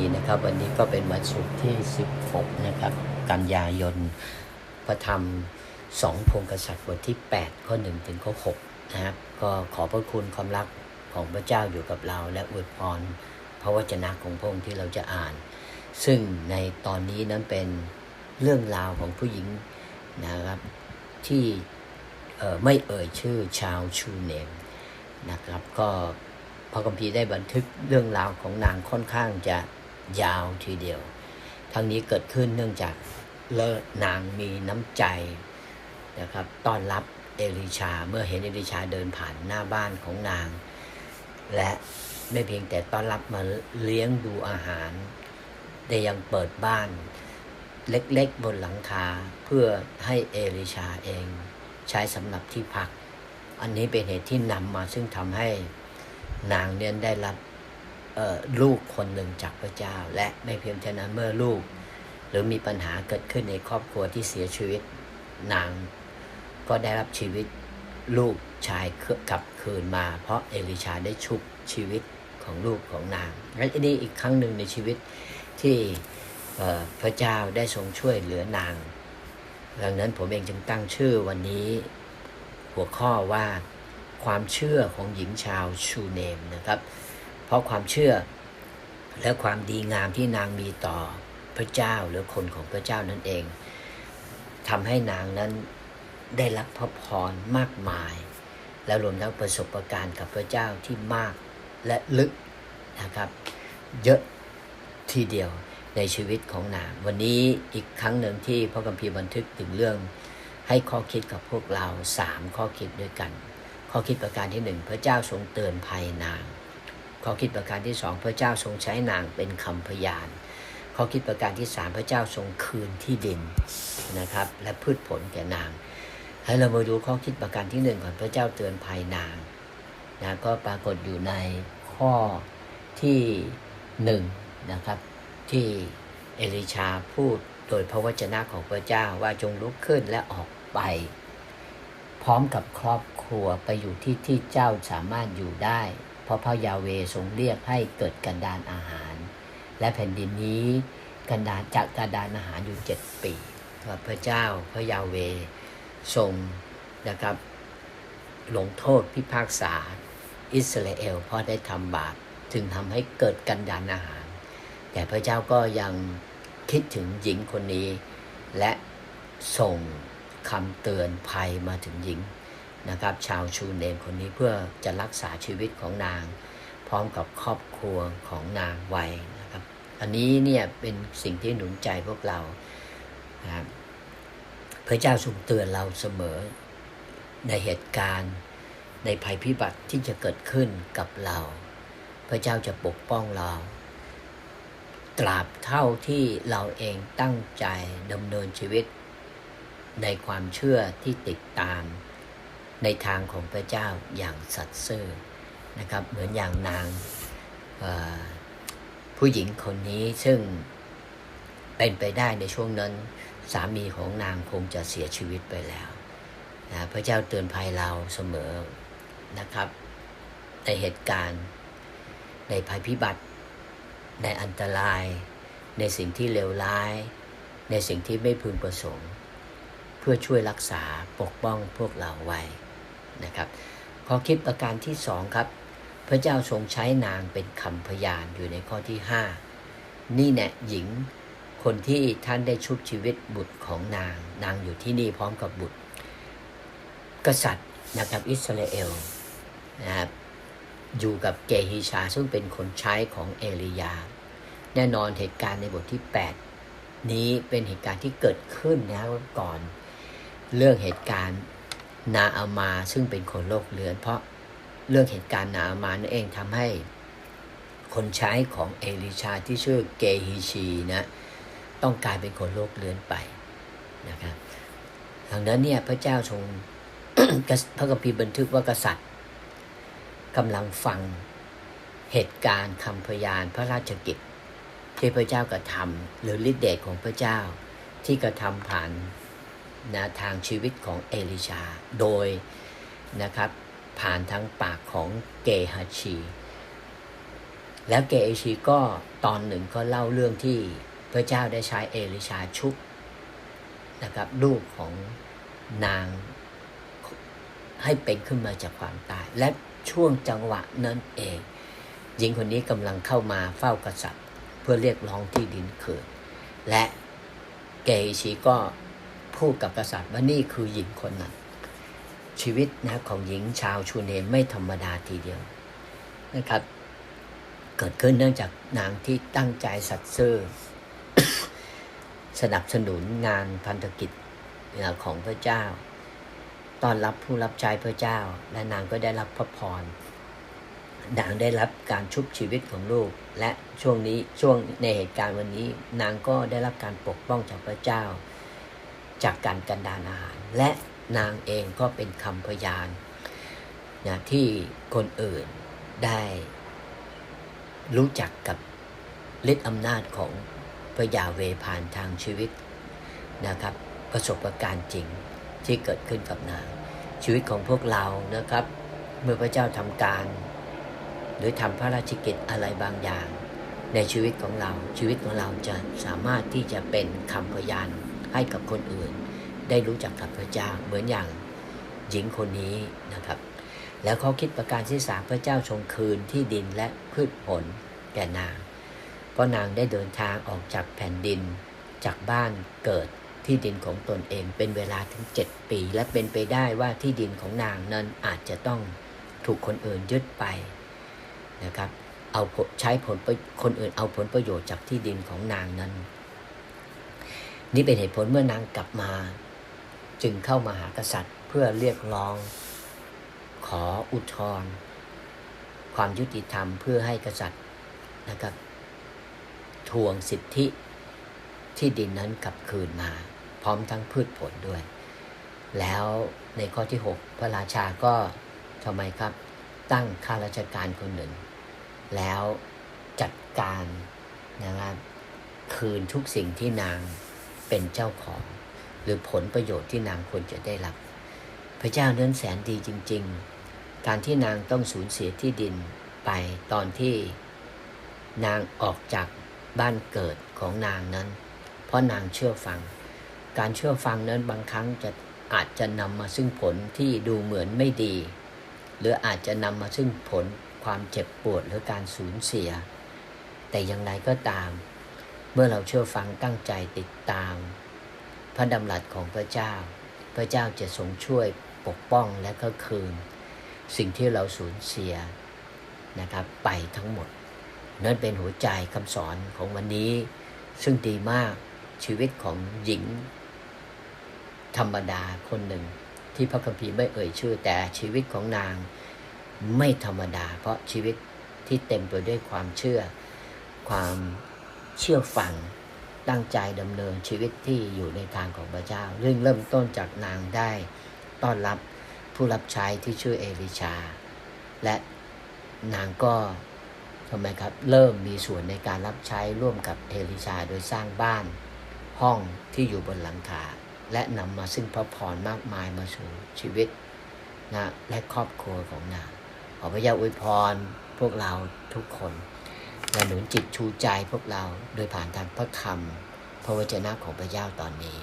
ีนะครับ วันนี้ก็เป็นวันศุกร์ที่ 16 นะครับ กันยายน พระธรรมสองพงกษัตริย์บทที่ 8 ข้อ 1 ถึงข้อ 6 นะครับ ก็ขอพระคุณความรักของพระเจ้าอยู่กับเรา และอวยพรพระวจนะของพระองค์ที่เราจะอ่าน ซึ่งในตอนนี้นั้นเป็นเรื่องราวของผู้หญิงนะครับ ที่ไม่เอ่ยชื่อชาวชูเนมนะครับ ก็พระคัมภีร์ได้บันทึกเรื่องราวของนางค่อนข้างจะ ยาวทีเดียว ทั้งนี้เกิดขึ้นเนื่องจากเลอนางมีน้ำใจนะครับต้อนรับเอลิชาเมื่อเห็นเอลิชาเดินผ่านหน้าบ้านของนาง และไม่เพียงแต่ต้อนรับมาเลี้ยงดูอาหาร แต่ยังเปิดบ้านเล็กๆบนหลังคาเพื่อให้เอลิชาเองใช้สำหรับที่พัก อันนี้เป็นเหตุที่นำมาซึ่งทำให้นางเนี่ยได้รับ ลูกคนหนึ่งจากพระเจ้า และไม่เพียงแค่นั้นเมื่อลูก หรือมีปัญหาเกิดขึ้นในครอบครัวที่เสียชีวิตนาง ก็ได้รับชีวิตลูกชายกลับคืนมา เพราะเอลิชาได้ชุบชีวิตของลูกของนางและอันนี้อีกครั้งหนึ่งในชีวิตที่พระเจ้าได้ทรงช่วยเหลือนาง ดังนั้นผมเองจึงตั้งชื่อวันนี้หัวข้อว่าความเชื่อของหญิงชาวชูเนมนะครับ เพราะความเชื่อและความดีงามที่นางมีต่อพระเจ้าหรือคนของพระเจ้านั่นเองทำให้นางนั้นได้รับพระพรมากมาย และรวมทั้งประสบการณ์กับพระเจ้าที่มากและลึกนะครับ เยอะทีเดียวในชีวิตของนาง วันนี้อีกครั้งหนึ่งที่พระคัมภีร์บันทึกถึงเรื่อง ให้ข้อคิดกับพวกเราสามข้อคิดด้วยกัน ข้อคิดประการที่หนึ่งพระเจ้าทรงเตือนภัยนาง ข้อคิดประการที่สองพระเจ้าทรงใช้นางเป็นคำพยาน ข้อคิดประการที่สามพระเจ้าทรงคืนที่ดินนะครับ และพืชผลแก่นาง ให้เรามาดูข้อคิดประการที่หนึ่งก่อนพระเจ้าเตือนภัยนางนะก็ปรากฏอยู่ในข้อที่หนึ่งนะครับที่เอลิชาพูดโดยพระวจนะของพระเจ้าว่าจงลุกขึ้นและออกไป พร้อมกับครอบครัวไปอยู่ที่ที่เจ้าสามารถอยู่ได้ เพราะพระยาเวทรงเรียกให้เกิดกันดานอาหาร และแผ่นดินนี้กันดานจากกันดานอาหารอยู่เจ็ดปีว่าพระเจ้าพระยาเวทรงนะครับลงโทษพิพากษาอิสราเอลเพราะได้ทำบาปถึงทำให้เกิดกันดานอาหาร แต่พระเจ้าก็ยังคิดถึงหญิงคนนี้ และส่งคำเตือนภัยมาถึงหญิง นะครับ ชาวชูเนมคนนี้เพื่อจะรักษาชีวิตของนาง พร้อมกับครอบครัวของนางไว้นะครับ อันนี้เนี่ยเป็นสิ่งที่หนุนใจพวกเรานะครับพระเจ้าทรงเตือนเราเสมอในเหตุการณ์ในภัยพิบัติที่จะเกิดขึ้นกับเรา พระเจ้าจะปกป้องเรา ตราบเท่าที่เราเองตั้งใจดำเนินชีวิต ในความเชื่อที่ติดตาม ในทางของพระเจ้าอย่างสัตย์ซื่อนะครับ เหมือนอย่างนางผู้หญิงคนนี้ซึ่งเป็นไปได้ในช่วงนั้น สามีของนางคงจะเสียชีวิตไปแล้วนะพระเจ้าเตือนภัยเราเสมอนะครับ ในเหตุการณ์ในภัยพิบัติ ในอันตราย ในสิ่งที่เลวร้าย ในสิ่งที่ไม่พึงประสงค์ เพื่อช่วยรักษาปกป้องพวกเราไว้ นะครับข้อคิดประการที่สองครับ พระเจ้าทรงใช้นางเป็นคำพยานอยู่ในข้อที่ห้านี่แน่หญิงคนที่ท่านได้ชุบชีวิตบุตรของนาง นางอยู่ที่นี่พร้อมกับบุตร กษัตริย์นะครับอิสราเอลนะครับอยู่กับเกฮิชาซึ่งเป็นคนใช้ของเอลียา แน่นอนเหตุการณ์ในบทที่ 8 นี้เป็นเหตุการณ์ที่เกิดขึ้นนะก่อนเรื่องเหตุการณ์ นาอามาซึ่งเป็นคนโลกเลือน เพราะเรื่องเหตุการณ์นาอามานั่นเองทำให้คนใช้ของเอลิชาที่ชื่อเกฮิชีนะต้องกลายเป็นคนโลกเลือนไปนะครับดังนั้นเนี่ยพระเจ้าทรงพระคัมภีร์บันทึกว่ากษัตริย์กำลังฟังเหตุการณ์คำพยานพระราชกิจที่พระเจ้ากระทำหรือฤทธิเดชของพระเจ้าที่กระทำผ่าน นะทางชีวิตของเอลิชา โดยนะครับผ่านทางปากของเกฮาชี แล้วเกเอชีก็ตอนหนึ่งก็เล่าเรื่องที่พระเจ้าได้ใช้เอลิชาชุบนะครับลูกของนางให้เป็นขึ้นมาจากความตาย และช่วงจังหวะนั้นเองหญิงคนนี้กำลังเข้ามาเฝ้ากษัตริย์ เพื่อเรียกร้องที่ดินคืนและเกอิชีก็ พูดกับกษัตริย์ว่านี่คือหญิงคนนั้นชีวิตนะของหญิงชาวชูเนมไม่ธรรมดาทีเดียวนะครับ เกิดขึ้นเนื่องจากนางที่ตั้งใจสัตย์ซื่อสนับสนุนงานพันธกิจของพระเจ้าตอนรับผู้รับใช้พระเจ้า และนางก็ได้รับพระพรนางได้รับการชุบชีวิตของลูก และช่วงนี้ช่วงในเหตุการณ์วันนี้ นางก็ได้รับการปกป้องจากพระเจ้า จากการกันดานอาหาร และนางเองก็เป็นคำพยานนะที่คนอื่นได้รู้จักกับฤทธิอำนาจของพระยาเวผ่านทางชีวิตนะครับ ประสบการณ์จริงที่เกิดขึ้นกับนาง ชีวิตของพวกเรานะครับ เมื่อพระเจ้าทำการ หรือทำพระราชกิจอะไรบางอย่าง ในชีวิตของเราชีวิตของเราจะสามารถที่จะเป็นคำพยาน ให้กับคนอื่น ได้รู้จักกับพระเจ้าเหมือนอย่างหญิงคนนี้นะครับ แล้วเขาคิดประการที่สามพระเจ้าทรงคืนที่ดินและพืชผลแก่นาง เพราะนางได้เดินทางออกจากแผ่นดินจากบ้านเกิดที่ดินของตนเองเป็นเวลาถึงเจ็ดปี และเป็นไปได้ว่าที่ดินของนางนั้นอาจจะต้องถูกคนอื่นยึดไปนะครับเอาใช้ผลคนอื่นเอาผลประโยชน์จากที่ดินของนางนั้น นี่เป็นเหตุผลเมื่อนางกลับมา จึงเข้ามาหากษัตริย์ เพื่อเรียกร้อง ขออุทธรณ์ความยุติธรรมเพื่อให้กษัตริย์นะครับ ทวงสิทธิที่ดินนั้นกลับคืนมา พร้อมทั้งพืชผลด้วย แล้วในข้อที่ 6 พระราชาก็ทำไมครับ ตั้งข้าราชการคนหนึ่ง แล้วจัดการนะครับคืนทุกสิ่งที่นาง เป็นเจ้าของ หรือผลประโยชน์ที่นางควรจะได้รับ พระเจ้าเนื้อแสนดีจริง ๆ การที่นางต้องสูญเสียที่ดินไปตอนที่นางออกจากบ้านเกิดของนางนั้น เพราะนางเชื่อฟัง การเชื่อฟังนั้นบางครั้งจะอาจจะนำมาซึ่งผลที่ดูเหมือนไม่ดี หรืออาจจะนำมาซึ่งผลความเจ็บปวดหรือการสูญเสีย แต่อย่างไรก็ตาม มื่อเราเชื่อฟังตั้งใจติดตาม พระดำรัสของพระเจ้า พระเจ้าจะทรงช่วยปกป้องและก็คืน สิ่งที่เราสูญเสียนะครับไปทั้งหมด นั่นเป็นหัวใจคำสอนของวันนี้ ซึ่งดีมากชีวิตของหญิง ธรรมดาคนหนึ่ง ที่พระคัมภีร์ไม่เอ่ยชื่อ แต่ชีวิตของนางไม่ธรรมดา เพราะชีวิตที่เต็มไปด้วยความเชื่อ ความ เชื่อฟังตั้งใจดำเนินชีวิตที่อยู่ในทางของพระเจ้าเรื่องเริ่มต้นจากนางได้ต้อนรับผู้รับใช้ที่ชื่อเอลิชา และนางก็ทำไมครับเริ่มมีส่วนในการรับใช้ร่วมกับเอลิชาโดยสร้างบ้านห้องที่อยู่บนหลังคาและนำมาซึ่งพระพรมากมายมาสู่ชีวิตนะและครอบครัวของนางขอพระเจ้าอวยพรพวกเราทุกคน และหนุนจิตชูใจพวกเราโดยผ่านทางพระคำพระวจนะของพระเจ้าตอนนี้